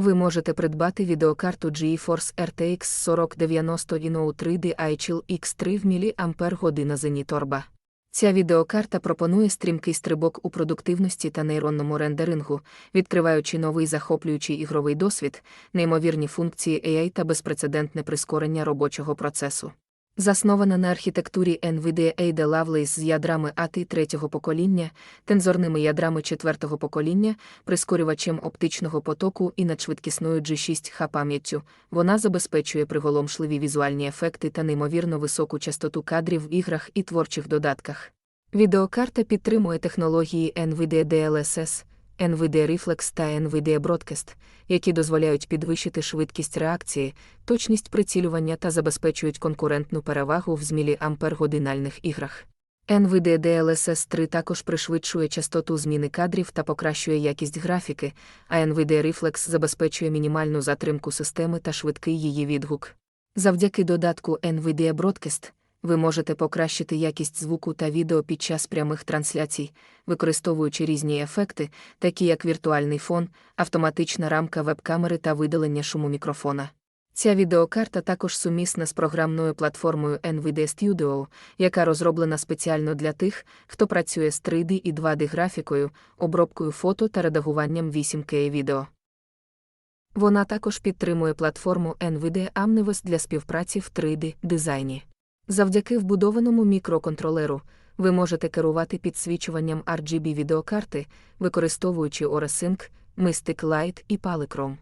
Ви можете придбати відеокарту GeForce RTX 4090 Inno 3D iChill X3 в мАч зеніторба. Ця відеокарта пропонує стрімкий стрибок у продуктивності та нейронному рендерингу, відкриваючи новий захоплюючий ігровий досвід, неймовірні функції AI та безпрецедентне прискорення робочого процесу. Заснована на архітектурі NVIDIA Ada Lovelace з ядрами ATI третього покоління, тензорними ядрами четвертого покоління, прискорювачем оптичного потоку і надшвидкісною G6H пам'яттю, вона забезпечує приголомшливі візуальні ефекти та неймовірно високу частоту кадрів в іграх і творчих додатках. Відеокарта підтримує технології NVIDIA DLSS, NVIDIA Reflex та NVIDIA Broadcast, які дозволяють підвищити швидкість реакції, точність прицілювання та забезпечують конкурентну перевагу в змілі ампергодинальних іграх. NVIDIA DLSS 3 також пришвидшує частоту зміни кадрів та покращує якість графіки, а NVIDIA Reflex забезпечує мінімальну затримку системи та швидкий її відгук. Завдяки додатку NVIDIA Broadcast ви можете покращити якість звуку та відео під час прямих трансляцій, використовуючи різні ефекти, такі як віртуальний фон, автоматична рамка веб-камери та видалення шуму мікрофона. Ця відеокарта також сумісна з програмною платформою NVIDIA Studio, яка розроблена спеціально для тих, хто працює з 3D і 2D графікою, обробкою фото та редагуванням 8K відео. Вона також підтримує платформу NVIDIA Omniverse для співпраці в 3D дизайні. Завдяки вбудованому мікроконтролеру ви можете керувати підсвічуванням RGB відеокарти, використовуючи OraSync, Mystic Light і Polychrome.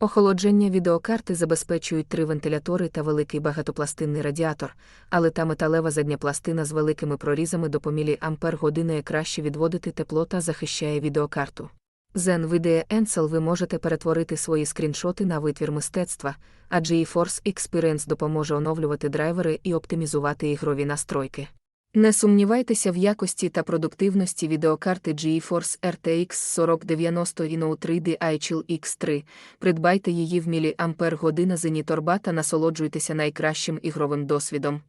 Охолодження відеокарти забезпечують три вентилятори та великий багатопластинний радіатор, але та металева задня пластина з великими прорізами до помілі ампер години краще відводити тепло та захищає відеокарту. З NVIDIA Encel ви можете перетворити свої скріншоти на витвір мистецтва, а GeForce Experience допоможе оновлювати драйвери і оптимізувати ігрові настройки. Не сумнівайтеся в якості та продуктивності відеокарти GeForce RTX 4090 Inno 3D iChill X3. Придбайте її в мілі ампер година Zenitorba та насолоджуйтеся найкращим ігровим досвідом.